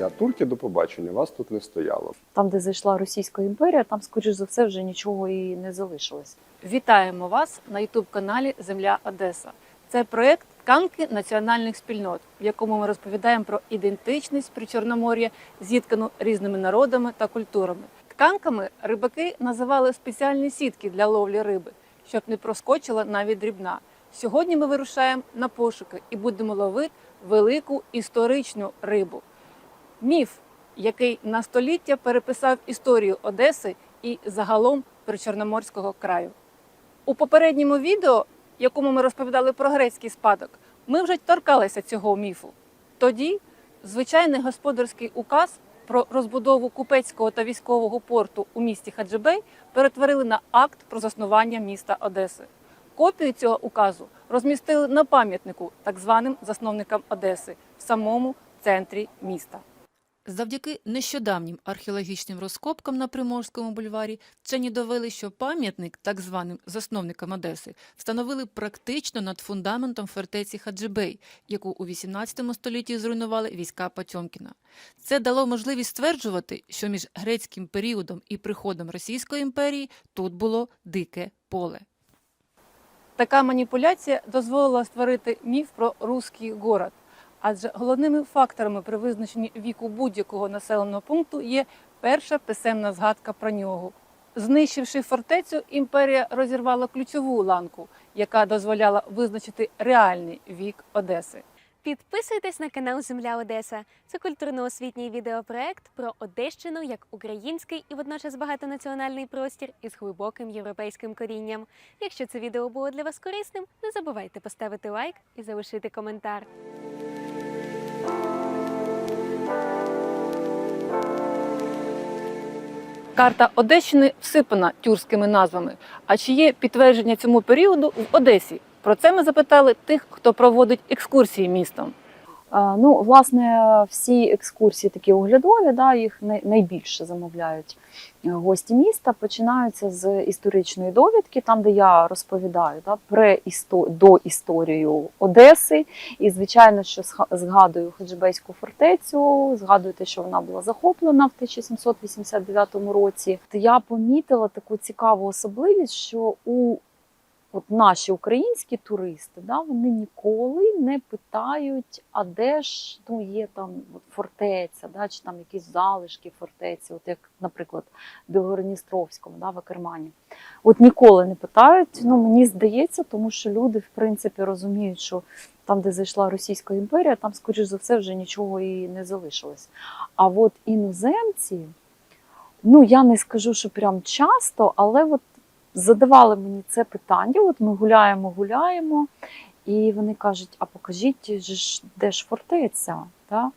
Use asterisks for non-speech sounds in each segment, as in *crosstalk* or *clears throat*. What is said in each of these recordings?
А турки до побачення, вас тут не стояло. Там, де зайшла Російська імперія, там, скоріш за все, вже нічого і не залишилось. Вітаємо вас на ютуб-каналі Земля Одеса. Це проект тканки національних спільнот, в якому ми розповідаємо про ідентичність Причорномор'я, зіткану різними народами та культурами. Тканками рибаки називали спеціальні сітки для ловлі риби, щоб не проскочила навіть дрібна. Сьогодні ми вирушаємо на пошуки і будемо ловити велику історичну рибу. Міф, який на століття переписав історію Одеси і загалом Причорноморського краю. У попередньому відео, якому ми розповідали про грецький спадок, ми вже торкалися цього міфу. Тоді звичайний господарський указ про розбудову купецького та військового порту у місті Хаджибей перетворили на акт про заснування міста Одеси. Копію цього указу розмістили на пам'ятнику так званим засновникам Одеси в самому центрі міста. Завдяки нещодавнім археологічним розкопкам на Приморському бульварі вчені довели, що пам'ятник так званим засновникам Одеси встановили практично над фундаментом фортеці Хаджибей, яку у 18 столітті зруйнували війська Потьомкіна. Це дало можливість стверджувати, що між грецьким періодом і приходом Російської імперії тут було дике поле. Така маніпуляція дозволила створити міф про руський город. Адже головними факторами при визначенні віку будь-якого населеного пункту є перша писемна згадка про нього. Знищивши фортецю, імперія розірвала ключову ланку, яка дозволяла визначити реальний вік Одеси. Підписуйтесь на канал Земля Одеса. Це культурно-освітній відеопроект про Одещину як український і водночас багатонаціональний простір із глибоким європейським корінням. Якщо це відео було для вас корисним, не забувайте поставити лайк і залишити коментар. Карта Одещини всипана тюркськими назвами. А чи є підтвердження цьому періоду в Одесі? Про це ми запитали тих, хто проводить екскурсії містом. А, Ну, власне, всі екскурсії такі оглядові, да, їх найбільше замовляють е, гості міста. Починаються з історичної довідки, там, де я розповідаю да, про істо... до історію Одеси. І, звичайно, що згадую Хаджибейську фортецю, згадую те, що вона була захоплена в 1789 році. Я помітила таку цікаву особливість, що у от наші українські туристи, да, вони ніколи не питають, а де ж ну, є там фортеця, да, чи там якісь залишки фортеці, от як, наприклад, в да, в Акермані. От ніколи не питають. Ну, мені здається, тому що люди, в принципі, розуміють, що там, де зайшла Російська імперія, там, скоріш за все, вже нічого і не залишилось. А от іноземці, ну я не скажу, що прям часто, але от задавали мені це питання. От ми гуляємо, гуляємо, і вони кажуть: а покажіть, де ж фортеця? Да?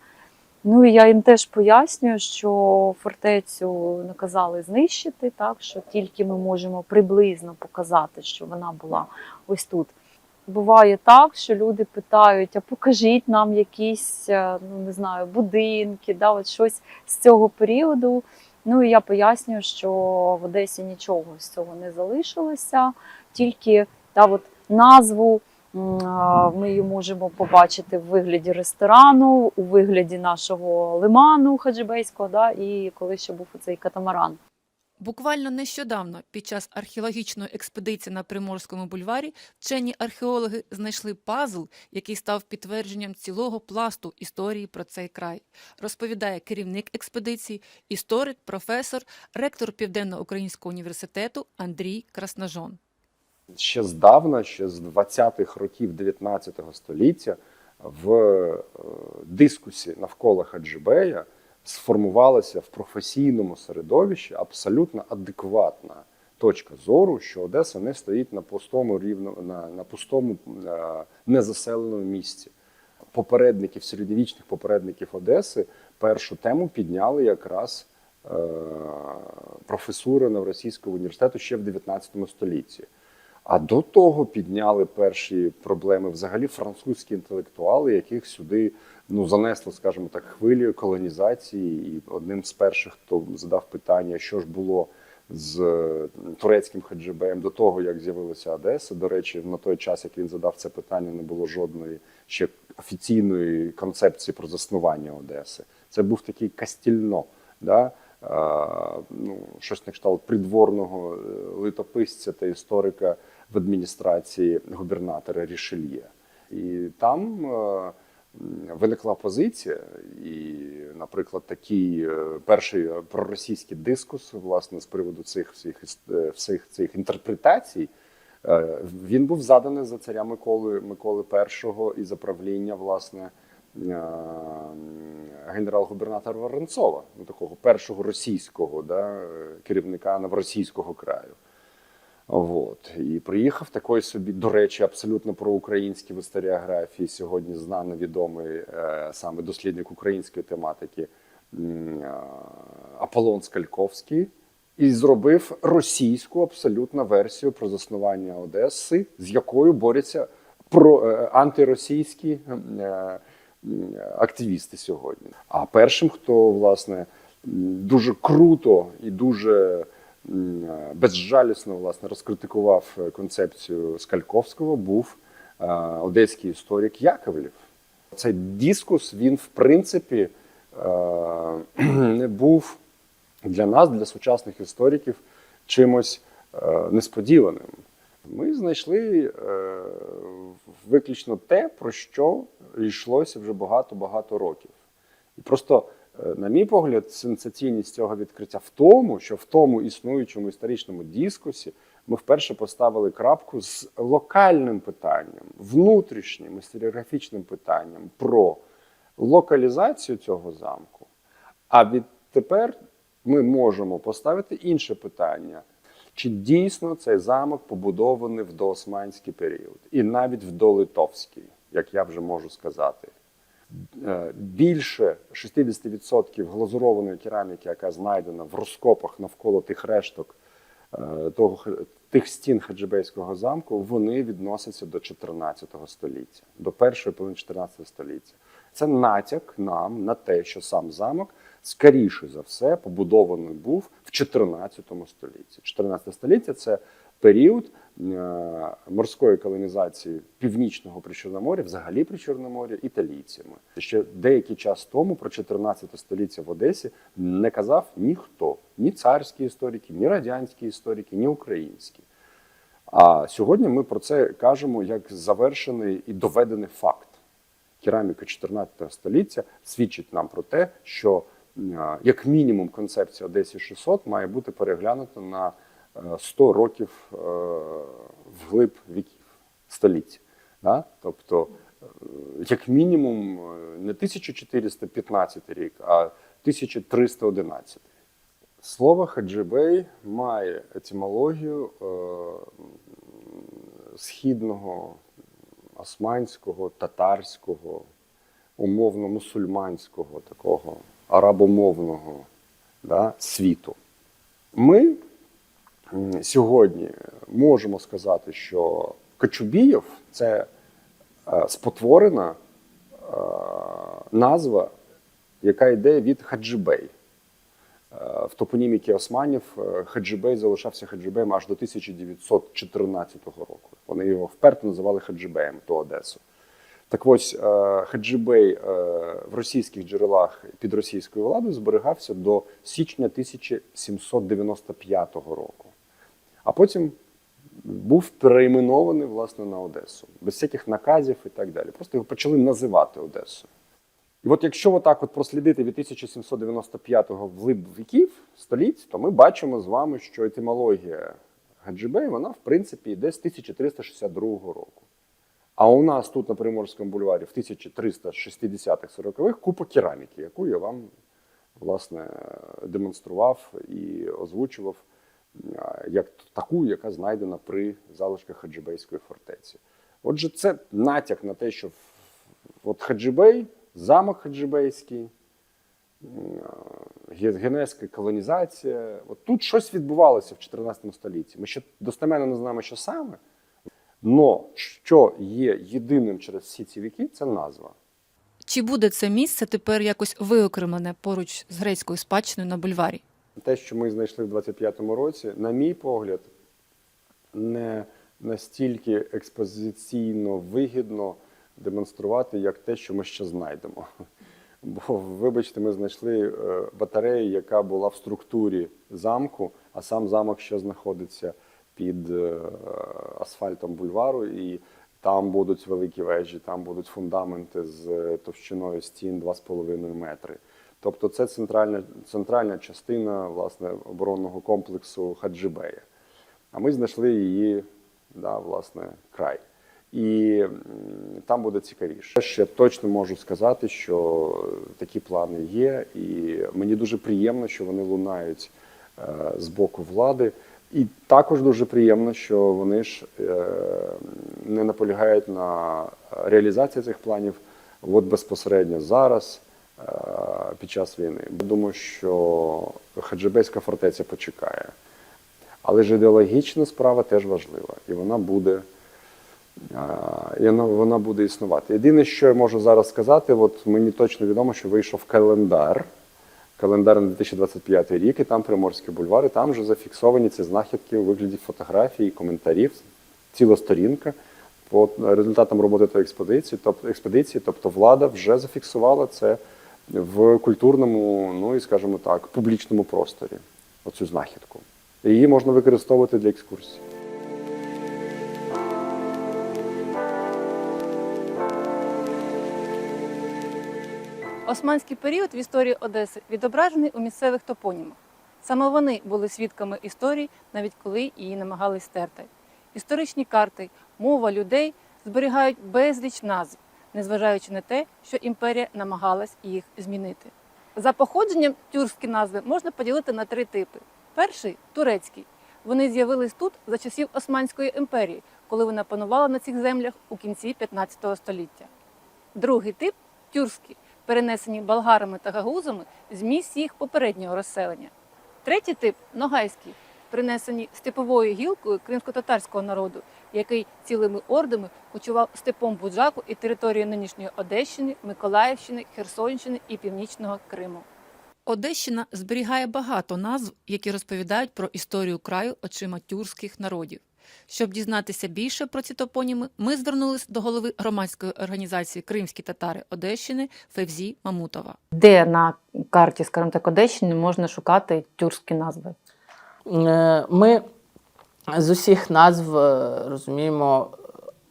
Ну і я їм теж пояснюю, що фортецю наказали знищити, так що тільки ми можемо приблизно показати, що вона була ось тут. Буває так, що люди питають: а покажіть нам якісь, е, ну не знаю, будинки, да, от щось з цього періоду. Ну і я пояснюю, що в Одесі нічого з цього не залишилося, тільки та от назву ми її можемо побачити в вигляді ресторану, у вигляді нашого лиману хаджибейського, да, і коли ще був цей катамаран. Буквально нещодавно, під час археологічної експедиції на Приморському бульварі, вчені археологи знайшли пазл, який став підтвердженням цілого пласту історії про цей край. Розповідає керівник експедиції, історик, професор, ректор Південно-Українського університету Андрій Красножон. Ще здавна, ще з 20-х років 19 століття, в е, дискусі навколо Хаджибея сформувалася в професійному середовищі абсолютно адекватна точка зору, що Одеса не стоїть на пустому рівно на, на пустому е, незаселеному місці. Попередників середньовічних попередників Одеси першу тему підняли якраз е, професури Новоросійського університету ще в 19 столітті. А до того підняли перші проблеми взагалі французькі інтелектуали, яких сюди ну занесло, скажімо так, хвилею колонізації. І одним з перших, хто задав питання, що ж було з е, турецьким хаджибеєм до того, як з'явилася Одеса. До речі, на той час, як він задав це питання, не було жодної ще офіційної концепції про заснування Одеси. Це Це був такий кастільно, да? е, ну, щось на кшталт придворного е, литописця та історика в адміністрації губернатора Рішельє. І там е, виникла позиція, і, наприклад, такий е, перший проросійський дискус, власне, з приводу цих всіх, е, всіх цих інтерпретацій. Він був заданий за царя Миколи Миколи І і за правління власне генерал-губернатора Воронцова, ну такого першого російського да, керівника новоросійського краю. От. І приїхав такий собі, до речі, абсолютно проукраїнський в історіографії, сьогодні знаний відомий е, саме дослідник української тематики е, Аполлон Скальковський, і зробив російську абсолютно версію про заснування Одеси, з якою борються про е, антиросійські активісти сьогодні. А першим, хто власне дуже круто і дуже безжалісно власне розкритикував е, концепцію Скальковського, був е, одеський історик Яковлів. Цей дискус він в принципі не *clears throat* був для нас, для сучасних істориків, чимось е, несподіваним. Ми знайшли виключно те, про що йшлося вже багато-багато років. І просто, на мій погляд, сенсаційність цього відкриття в тому, що в тому існуючому історичному дискусі ми вперше поставили крапку з локальним питанням, внутрішнім історіографічним питанням про локалізацію цього замку. А відтепер ми можемо поставити інше питання: чи дійсно цей замок побудований в доосманський період, і навіть в долитовський, як я вже можу сказати. Е, Більше 60% глазурованої кераміки, яка знайдена в розкопах навколо тих решток е, того, тих стін Хаджибейського замку, вони відносяться до 14 століття, до першої половини 14 століття. Це натяк нам на те, що сам замок, скоріше за все, побудований був в 14 столітті. 14 століття це період е, морської колонізації північного Причорномор'я, взагалі Причорномор'я, італійцями. Ще деякий час тому про 14 століття в Одесі не казав ніхто, ні царські історики, ні радянські історики, ні українські. А сьогодні ми про це кажемо як завершений і доведений факт. Кераміка 14 століття свідчить нам про те, що е, як мінімум концепція Одесі 600 має бути переглянута на 100 років е, вглиб віків століття. Да? Тобто, е, як мінімум, е, не 1415 рік, а 1311. Слово хаджибей має етимологію е, східного, османського, татарського, умовно мусульманського, такого арабомовного да, світу. Ми сьогодні можемо сказати, що Кочубієв це е, спотворена е, назва, яка йде від хаджибей. Е, В топоніміки османів Хаджибей залишався Хаджибеєм аж до 1914 року. Вони його вперто називали Хаджибеєм, ту Одесу. Так ось Хаджибей в російських джерелах під російською владою зберігався до січня 1795 року. А потім був перейменований власне на Одесу, без всяких наказів і так далі. Просто його почали називати Одесою. І от якщо отак от прослідити від 1795-го вглиб віків, століть, то ми бачимо з вами, що етимологія Гаджибей, вона, в принципі, йде з 1362 року. А у нас тут на Приморському бульварі в 1360-40-х купа кераміки, яку я вам власне демонстрував і озвучував як таку, яка знайдена при залишках Хаджибейської фортеці. Отже, це натяк на те, що от Хаджибей, замок Хаджибейський, м, ге- генезька колонізація. От тут щось відбувалося в 14 столітті. Ми ще достеменно не знаємо, що саме. Но що є єдиним через всі ці віки, це назва. Чи буде це місце тепер якось виокремлене поруч з грецькою спадщиною на бульварі? Те, що ми знайшли в 25-му році, на мій погляд, не настільки експозиційно вигідно демонструвати, як те, що ми ще знайдемо. Бо, вибачте, ми знайшли е, батарею, яка була в структурі замку, а сам замок ще знаходиться під е, асфальтом бульвару, і там будуть великі вежі, там будуть фундаменти з е, товщиною стін 2,5 метри. Тобто це центральна, центральна частина власне, оборонного комплексу Хаджибея. А ми знайшли її, да, власне, край. І там буде цікавіше. Ще точно можу сказати, що такі плани є, і мені дуже приємно, що вони лунають е, з боку влади. І також дуже приємно, що вони ж е, не наполягають на реалізації цих планів от безпосередньо зараз, е, під час війни. Думаю, що Хаджибейська фортеця почекає. Але ж ідеологічна справа теж важлива, і вона буде, і вона, буде існувати. Єдине, що я можу зараз сказати, от мені точно відомо, що вийшов календар, календар на 2025 рік, і там Приморський бульвар, і там вже зафіксовані ці знахідки у вигляді фотографій, коментарів, ціла сторінка по результатам роботи тої експедиції. Тобто, експедиції, тобто влада вже зафіксувала це в культурному, ну і скажімо так, публічному просторі. Оцю знахідку. Її можна використовувати для екскурсій. Османський період в історії Одеси відображений у місцевих топонімах. Саме вони були свідками історії, навіть коли її намагались стерти. Історичні карти, мова людей зберігають безліч назв, незважаючи на те, що імперія намагалась їх змінити. За походженням тюркські назви можна поділити на три типи. Перший турецький. Вони з'явились тут за часів Османської імперії, коли вона панувала на цих землях у кінці 15 століття. Другий тип тюркський, перенесені болгарами та гагузами з місць їх попереднього розселення. Третій тип ногайський, принесені степовою гілкою кримсько-татарського народу, який цілими ордами кочував степом Буджаку і територією нинішньої Одещини, Миколаївщини, Херсонщини і Північного Криму. Одещина зберігає багато назв, які розповідають про історію краю очима тюркських народів. Щоб дізнатися більше про ці топоніми, ми звернулись до голови громадської організації Кримські татари Одещини Февзі Мамутова. де на карті, скажімо так, Одещини можна шукати тюркські назви. Е, Ми з усіх назв е, розуміємо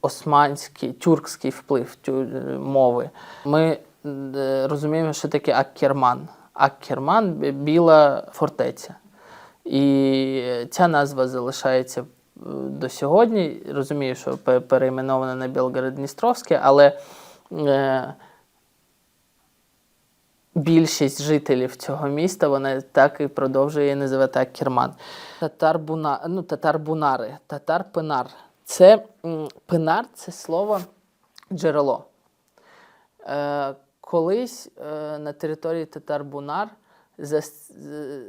османський, тюркський вплив тю- е, мови. Ми розуміємо, що таке Аккерман. Аккерман біла фортеця. І ця назва залишається до сьогодні. Розумію, що пе- перейменована на Білгород-Дністровське, але більшість жителів цього міста вона так і продовжує називати Керман. Татар-буна, ну, татар-бунари, татар-пинар. Це пинар це слово джерело. Е, колись е, на території татар-бунар зас, з-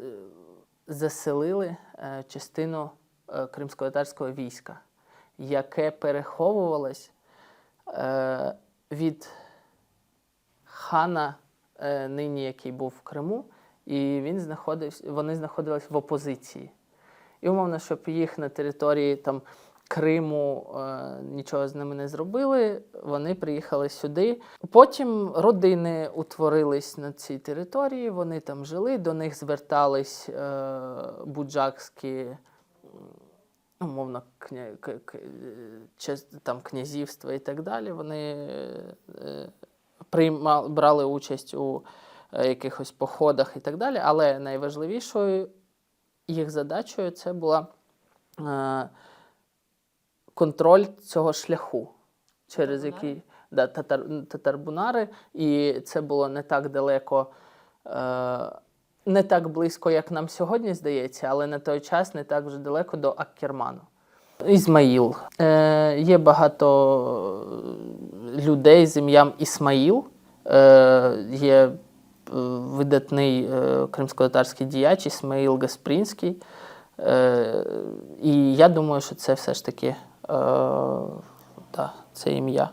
заселили е, частину е, кримсько-татарського війська, яке переховувалось е, від хана, е, нині який був в Криму, і він знаходився, вони знаходились в опозиції. І умовно, щоб їх на території там, Криму е, нічого з ними не зробили, вони приїхали сюди. Потім родини утворились на цій території, вони там жили, до них звертались е, буджакські умовно, кня, е, там, князівства і так далі. Вони е, приймали, брали участь у е, якихось походах і так далі. Але найважливішою їх задачею це була е, контроль цього шляху, через який да, татар, татарбунари, і це було не так далеко. Е, не так близько, як нам сьогодні здається, але на той час не так вже далеко до Аккерману. Ізмаїл. Е, є багато людей з ім'ям Ісмаїл. Е, є е, видатний е, кримсько-татарський діяч Ісмаїл Гаспрінський. Е, і я думаю, що це все ж таки е, да, це ім'я.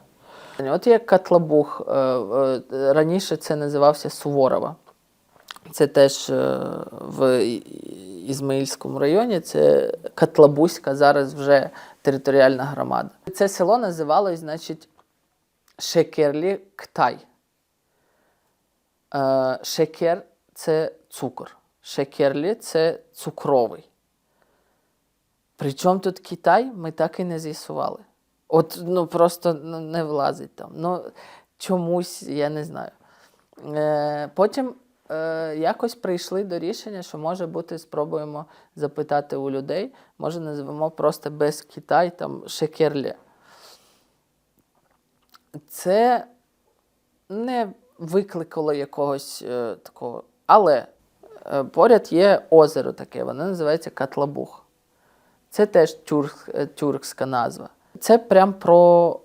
От як Катлабух, е, раніше це називався Суворова. Це теж в Ізмаїльському районі, це Катлабузька, зараз вже територіальна громада. Це село називалось, значить, Шекерлі Ктай. Е, шекер це цукор. Шекерлі це цукровий. Причому тут Китай, ми так і не з'ясували. От ну просто не влазить там. Ну, чомусь, я не знаю. Е, потім е, якось прийшли до рішення, що може бути, спробуємо запитати у людей, може назвемо просто без Китай там шекерлі. Це не викликало якогось е, такого. Але е, поряд є озеро таке, воно називається Катлабух. Це теж тюрк, е, тюркська назва. Це прям про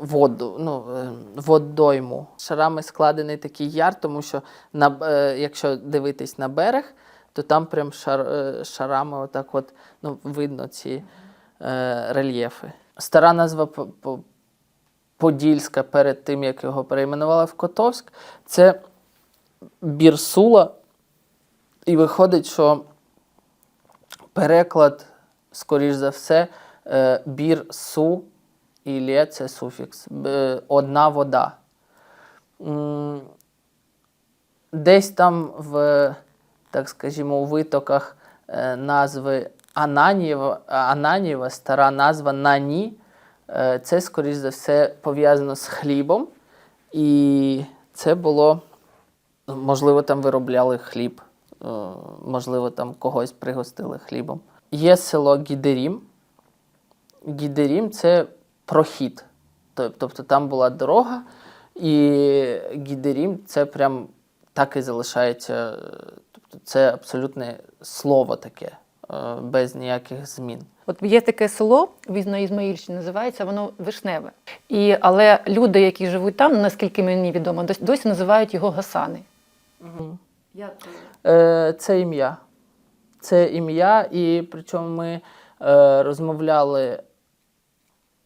воду, ну, е, водойму. Шарами складений такий яр, тому що на, е, якщо дивитись на берег, то там прям шар, е, шарами отак от, ну, видно ці е, рельєфи. Стара назва по- по- Подільська перед тим, як його перейменували в Котовськ, це Бірсула. І виходить, що переклад, скоріш за все, е, бір су і це суфікс. Одна вода. Десь там в, так скажімо, у витоках е, назви Ананієва, Ананієва, стара назва Нані. Е, Це, скоріш за все, пов'язано з хлібом. І це було, можливо, там виробляли хліб, е, можливо, там когось пригостили хлібом. Є село Гідерім. Гідерім це прохід. Тобто там була дорога, і Гідерім це прям так і залишається. Тобто це абсолютне слово таке, е, без ніяких змін. От є таке село в на Ізмаїльщині, називається воно Вишневе. І, але люди, які живуть там, наскільки мені відомо, досі називають його Гасани. Е, Це ім'я. Це ім'я, і причому ми е, розмовляли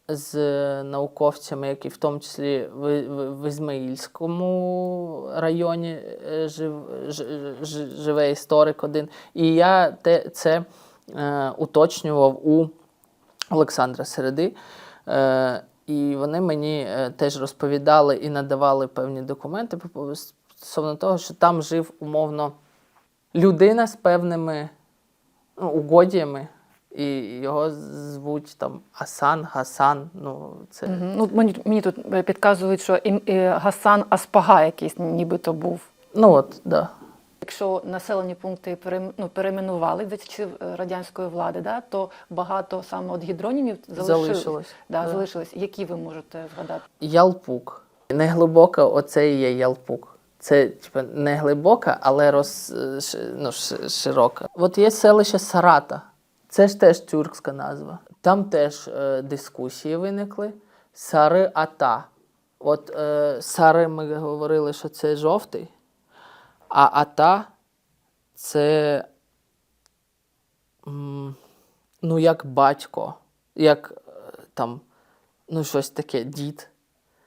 з науковцями, які в тому числі в, в, в Ізмаїльському районі е, жив, ж- ж- живе історик один. І я те, це е, уточнював у Олександра Середи. Е, і вони мені е, теж розповідали і надавали певні документи стосовно того, що там жив умовно людина з певними ну, угодіями, і його звуть там Асан, Гасан. Ну, це Ну, мені, мені тут е, підказують, що Гасан Аспага якийсь нібито був. ну от, да. Якщо населені пункти ну, перейменували за часів е, радянської влади, да, то багато саме от гідронімів залишилось. Залишилось. Да, да. залишилось. Які ви можете згадати? Ялпук. Не глибока, оце і є ялпук. Це типу, не глибока, але роз, е, ну, широка. От є селище Сарата. Це ж теж тюркська назва. Там теж е, дискусії виникли. Сари Ата. От е, Сари ми говорили, що це жовтий, а Ата це ну, як батько, як е, там, ну, щось таке, дід.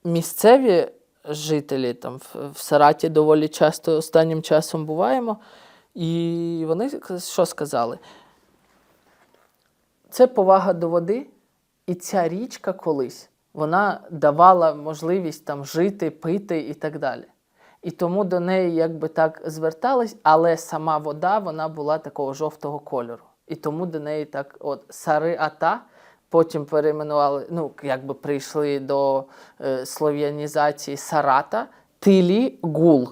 Місцеві жителі там в, в Сараті доволі часто останнім часом буваємо, і вони що сказали? Це повага до води, і ця річка колись вона давала можливість там жити, пити і так далі. І тому до неї якби так звертались, але сама вода вона була такого жовтого кольору. І тому до неї так, от Сари Ата, потім перейменували, ну, якби прийшли до е, слов'янізації Сарата, Тилі Гул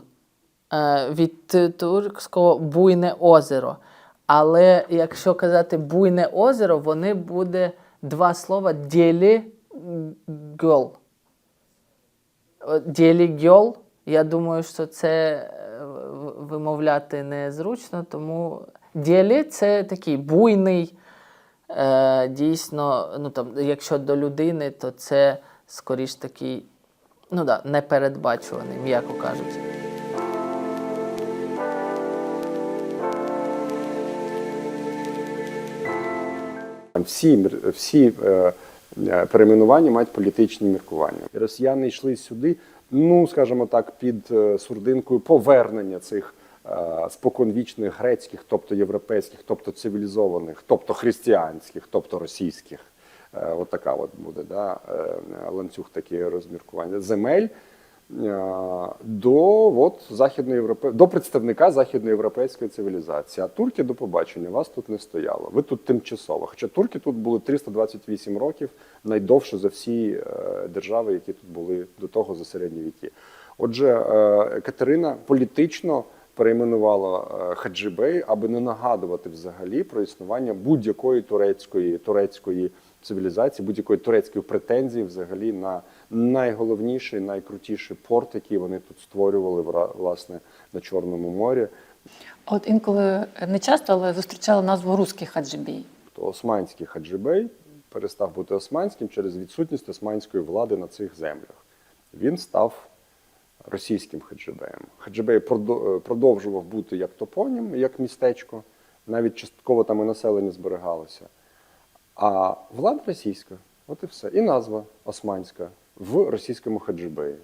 е, від туркського буйне озеро. Але якщо казати буйне озеро, вони буде два слова дєлі гьол. Дєлі гьол, я думаю, що це е, вимовляти незручно, тому дєлі це такий буйний, е, дійсно, ну там, якщо до людини, то це скоріш такий, ну да, непередбачуваний, м'яко кажучи. Всі, мір- всі е, е, перейменування мають політичні міркування. Росіяни йшли сюди, ну скажімо так, під е, сурдинкою повернення цих споконвічних грецьких, тобто європейських, тобто цивілізованих, тобто християнських, тобто російських. От така от буде да, ланцюг такі розміркування земель до, от, західноєвропе... до представника західноєвропейської цивілізації. А турки до побачення вас тут не стояло. Ви тут тимчасово. Хоча турки тут були 328 років, найдовше за всі е, держави, які тут були до того за середні віки. Отже, е, Катерина політично перейменувала е, Хаджибей, аби не нагадувати взагалі про існування будь-якої турецької турецької цивілізації, будь-якої турецької претензії взагалі на найголовніший, найкрутіший порт, який вони тут створювали власне на Чорному морі. От інколи не часто, але зустрічала назву руський хаджибій. То османський хаджибей перестав бути османським через відсутність османської влади на цих землях. Він став російським хаджибеєм. Хаджибей е, продовжував бути як топонім, як містечко, навіть частково там і населення зберігалося. А влада російська, от і все. І назва османська в російському хаджибеї.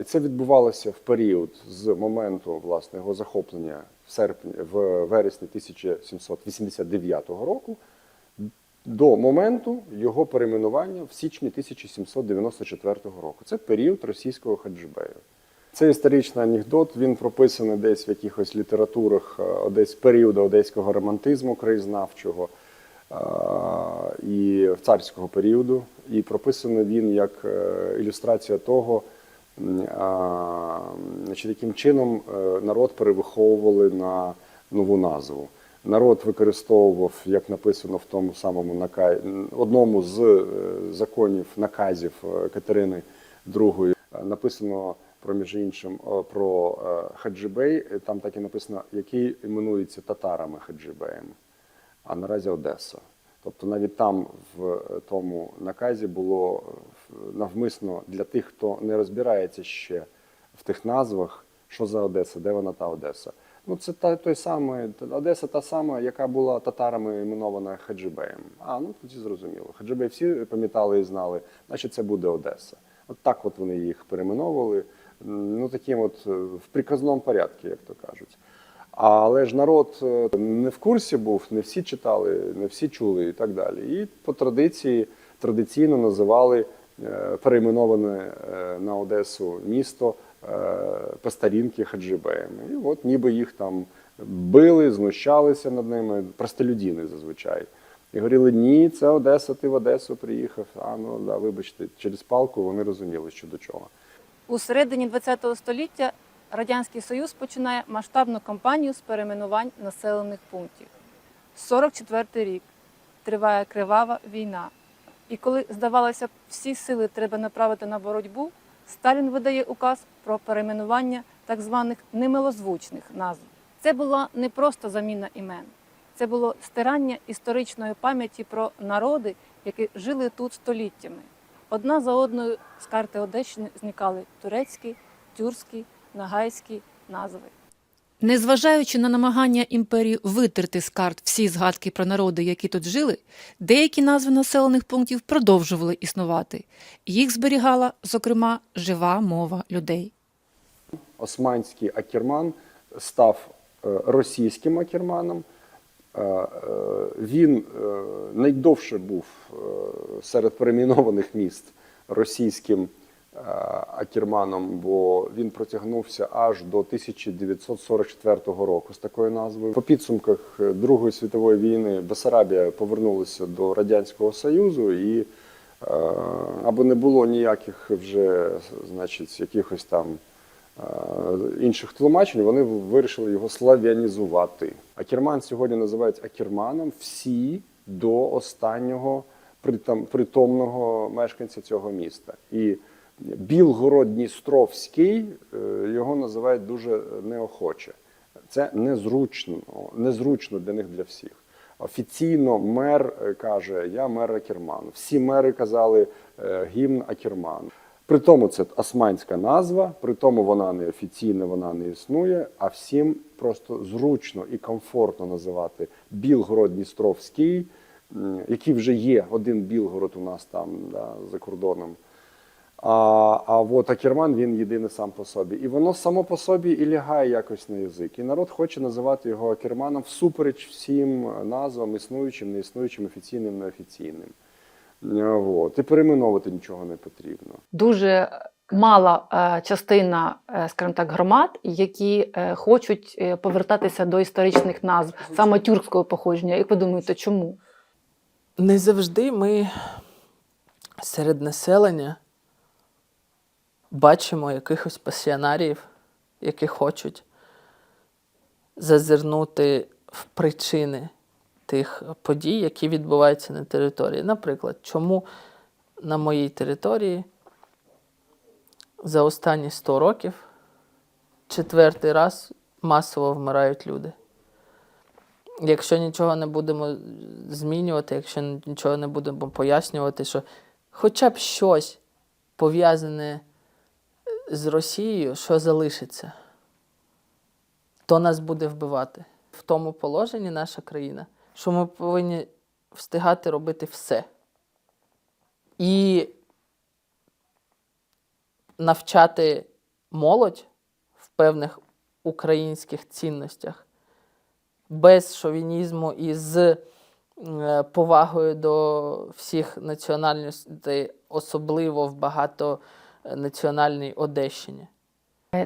І це відбувалося в період з моменту власне його захоплення в серпні, в вересні 1789 року до моменту його перейменування в січні 1794 року. Це період російського хаджибею. Це історичний анекдот. Він прописаний десь в якихось літературах, е, десь періоду одеського романтизму краєзнавчого і царського періоду. І прописаний він як е, ілюстрація того, значить, яким чином е, народ перевиховували на нову назву. Народ використовував, як написано в тому самому нака... одному з е, законів наказів Катерини II, написано про між іншим про Хаджибей. Там так і написано, який іменується татарами Хаджибеєм, а наразі Одеса. Тобто навіть там в е, тому наказі було е, навмисно для тих, хто не розбирається ще в тих назвах, що за Одеса, де вона та Одеса. Ну, це та, той самий, Одеса та сама, яка була татарами іменована Хаджибеєм. А, ну тоді зрозуміло. Хаджибей всі пам'ятали і знали, значить це буде Одеса. От так от вони їх перейменовували, ну таким от е, в приказному порядку, як то кажуть. Але ж народ е, не в курсі був, не всі читали, не всі чули і так далі. І по традиції традиційно називали е, перейменоване е, на Одесу місто е, по старінки хаджибеями. І от ніби їх там били, знущалися над ними, простолюдіни зазвичай. І говорили, ні, це Одеса, ти в Одесу приїхав. А ну да, вибачте, через палку вони розуміли, що до чого. У середині ХХ століття Радянський Союз починає масштабну кампанію з перейменувань населених пунктів. 44-й рік триває кривава війна. І коли, здавалося б, всі сили треба направити на боротьбу, Сталін видає указ про перейменування так званих немилозвучних назв. Це була не просто заміна імен, це було стирання історичної пам'яті про народи, які жили тут століттями. Одна за одною з карти Одещини зникали турецькі, тюркські, нагайські назви. Незважаючи на намагання імперії витерти з карт всі згадки про народи, які тут жили, деякі назви населених пунктів продовжували існувати. Їх зберігала, зокрема, жива мова людей. османський акерман став е, російським акерманом. Е, е, Він найдовше був серед перейменованих міст російським е, акерманом, бо він протягнувся аж до 1944 року з такою назвою. По підсумках е, Другої світової війни Бесарабія повернулася до Радянського Союзу і е, або не було ніяких вже, значить, якихось там інших тлумачень, вони вирішили його слав'янізувати. Акерман сьогодні називають Акерманом всі до останнього притомного мешканця цього міста. І Білгород-Дністровський е, його називають дуже неохоче. Це незручно, незручно для них для всіх. Офіційно мер е, каже: Я мер Акерман. Всі мери казали е, гімн Акерман. При тому це османська назва, при тому вона не офіційна, вона не існує, а всім просто зручно і комфортно називати Білгород-Дністровський, який вже є один Білгород у нас там да, за кордоном. А, а от Акерман він єдиний сам по собі. І воно само по собі і лягає якось на язик. І народ хоче називати його Акерманом всупереч всім назвам, існуючим, неіснуючим, офіційним, неофіційним. Е, От. І перейменовувати нічого не потрібно. Дуже мала е, частина, е, скажімо так, громад, які е, хочуть е, повертатися до історичних назв, саме тюркського походження. Як ви думаєте, чому? Не завжди ми серед населення бачимо якихось пасіонарів, які хочуть зазирнути в причини тих подій, які відбуваються на території. Наприклад, чому на моїй території за останні 100 років четвертий раз масово вмирають люди. Якщо нічого не будемо змінювати, якщо нічого не будемо пояснювати, що хоча б щось пов'язане з Росією, що залишиться, то нас буде вбивати. В тому положенні наша країна, що ми повинні встигати робити все. І навчати молодь в певних українських цінностях без шовінізму і з е, повагою до всіх національностей, особливо в багатонаціональній Одещині.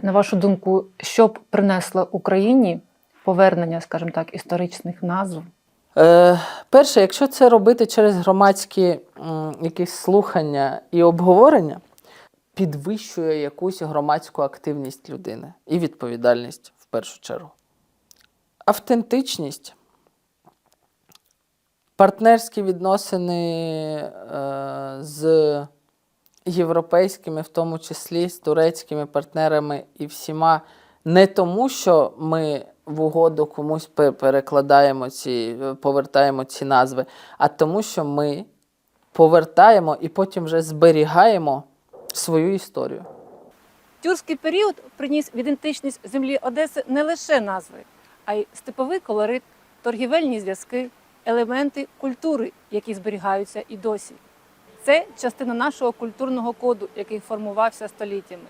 На вашу думку, що б принесло Україні повернення, скажімо так, історичних назв? Е, перше, якщо це робити через громадські м, якісь слухання і обговорення, підвищує якусь громадську активність людини і відповідальність в першу чергу. Автентичність, партнерські відносини е, з європейськими, в тому числі з турецькими партнерами і всіма, не тому, що ми в угоду комусь перекладаємо ці, повертаємо ці назви, а тому, що ми повертаємо і потім вже зберігаємо свою історію. Тюркський період приніс в ідентичність землі Одеси не лише назви, а й степовий колорит, торгівельні зв'язки, елементи культури, які зберігаються і досі. Це частина нашого культурного коду, який формувався століттями.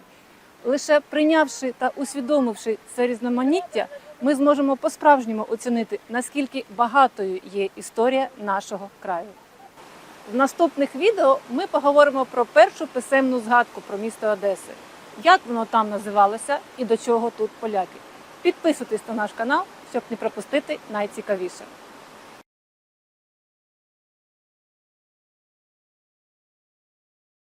Лише прийнявши та усвідомивши це різноманіття, ми зможемо по-справжньому оцінити, наскільки багатою є історія нашого краю. В наступних відео ми поговоримо про першу писемну згадку про місто Одеси, як воно там називалося і до чого тут поляки. Підписуйтесь на наш канал, щоб не пропустити найцікавіше.